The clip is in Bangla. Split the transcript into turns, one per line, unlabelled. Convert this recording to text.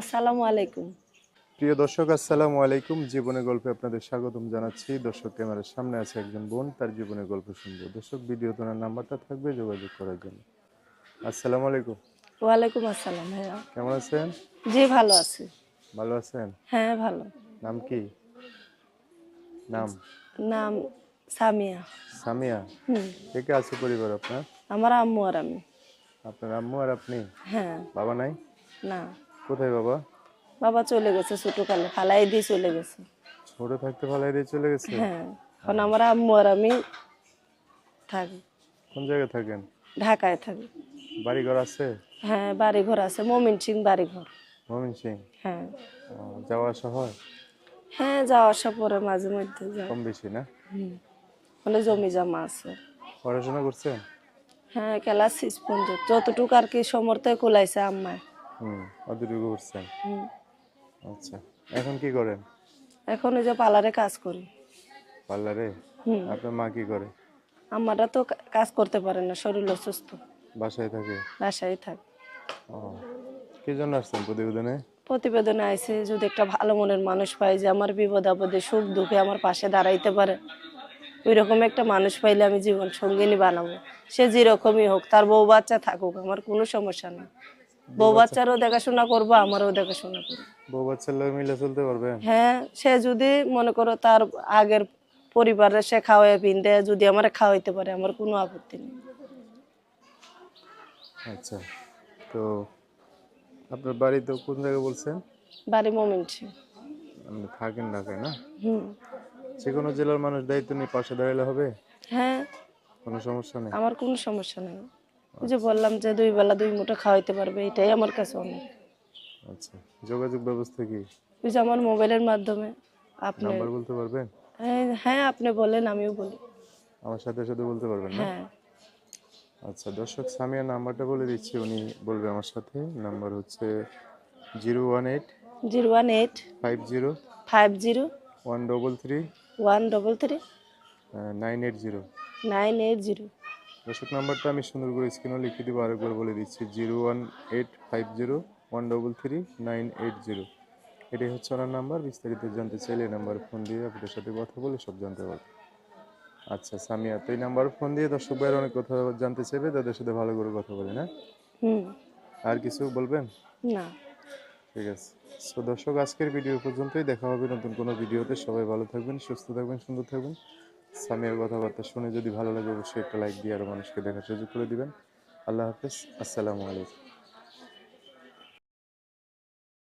আসসালামু আলাইকুম।
প্রিয় দর্শক আসসালামু আলাইকুম। জীবনের গল্পে আপনাদের স্বাগতম জানাচ্ছি। দর্শক ক্যামেরার সামনে আছে একজন বোন তার জীবনের গল্প শুনব। দর্শক ভিডিও তোনার নাম্বারটা থাকবে যোগাযোগ করার জন্য। আসসালামু আলাইকুম।
ওয়ালাইকুম আসসালাম হ্যাঁ
কেমন আছেন?
জি ভালো আছি।
ভালো আছেন?
হ্যাঁ ভালো।
নাম কি? নাম?
নাম সামিয়া।
সামিয়া? কে কে আছে পরিবার আপনার?
আমার আম্মু আর আমি।
আপনার আম্মু আর আপনি?
হ্যাঁ।
বাবা নাই?
না।
কোথায় বাবা?
বাবা চলে গেছে ছোটকালে ফালাই দিয়ে চলে গেছে।
ছোট থাকতে ফালাই দিয়ে চলে গেছে?
হ্যাঁ এখন আমার আম্মু আর আমি থাকি।
কোন জায়গায় থাকেন?
ঢাকায় থাকি।
বাড়ি ঘর আছে?
হ্যাঁ বাড়ি ঘর আছে মমিন সিং বাড়ি ঘর
মমিন সিং?
হ্যাঁ।
যাওয়া আসা হয়?
হ্যাঁ যাওয়া আসা পরে মাঝে মধ্যে যাই
কম বেশি না?
হুম জমি জমা আছে।
পড়াশোনা করছেন?
হ্যাঁ ক্লাস সিক্স পর্যন্ত। যতটুকু আর কি সমর্থ কোলাইছে আম্মায়।
হুম অতটুকু করছেন আচ্ছা এখন কি করেন?
এখন ওই যে পার্লারে কাজ করি।
পার্লারে? আপনার মা কি করে?
আমারা তো কাজ করতে পারে না শরীর অসুস্থ।
বাসায় থাকে?
বাসায় থাক।
ও কি জন্য আসছেন প্রতিবেদনে?
প্রতিবেদনে আইসে যদি একটা ভালো মনের মানুষ পাই যে আমার বিপদ আপদে সুখ দুঃখে আমার পাশে দাঁড়াইতে পারে। ওই রকম একটা মানুষ পাইলে আমি জীবন সঙ্গিনী বানাবো। সে যেরকমই হোক তার বউ বাচ্চা থাকুক আমার কোনো সমস্যা নেই। বউ বাচ্চারও দেখাশোনা করব আমারও দেখাশোনা করব।
বউ বাচ্চার লোক মিলে চলতে পারবেন
হ্যাঁ সে যদি মনে করো তার আগের পরিবারে সে খাওয়াই পিনতে যদি আমার খাওয়াইতে পারে আমার কোনো আপত্তি নেই।
আচ্ছা তো আপনার বাড়ি তো কোন জায়গায় বলছেন?
বাড়ি মমিন সিং
আপনি থাকেন ঢাকায় না?
হুম।
যে কোনো জেলার মানুষ দায়িত্ব নিয়ে পাশে দাঁড়ালে হবে?
হ্যাঁ।
কোনো সমস্যা নেই?
আমার কোনো সমস্যা নেই। যে বললাম যে দুই বেলা দুই মুঠো খাওয়াইতে পারবে এটাই আমার কাছে অনেক।
আচ্ছা যোগাযোগ ব্যবস্থা কি?
ওই যে আমার মোবাইলের মাধ্যমে আপনি
নাম্বার বলতে পারবেন?
হ্যাঁ, হ্যাঁ আপনি বলেন আমিও বলি।
আমার সাথে সাথে বলতে পারবেন না?
হ্যাঁ।
আচ্ছা দর্শক সামিয়া নাম্বারটা বলে দিচ্ছি উনি বলবে আমার সাথে। নাম্বার হচ্ছে zero one eight
zero one eight
five zero
five zero
one double three
one double three
nine eight zero.
Nine eight zero.
দর্শক নাম্বারটা আমি সুন্দর করে স্ক্রিনে লিখে দিব আরেকবার বলে দিচ্ছি zero one eight five zero one double three nine eight zero. এটাই হচ্ছে ওনার নাম্বার বিস্তারিত জানতে চাইলে এই নাম্বারে ফোন দিয়ে আপনাদের সাথে কথা বলে সব জানতে পারবেন আচ্ছা সামিয়া তো এই নাম্বারে ফোন দিয়ে দর্শক ভাইয়ের অনেক কথা জানতে চাইবে তাদের সাথে ভালো করে কথা বলে না?
হুম।
আর কিছু বলবেন?
না।
ঠিক আছে। সো দর্শক আজকের ভিডিও পর্যন্তই দেখা হবে নতুন কোনো ভিডিওতে। সবাই ভালো থাকবেন সুস্থ থাকবেন সুন্দর থাকবেন। সামিয়ার কথাবার্তা শুনে যদি ভালো লাগে, অবশ্যই একটা লাইক দিয়ে আরও মানুষকে দেখার সুযোগ করে দিবেন। আল্লাহ হাফেজ। আসসালামু আলাইকুম।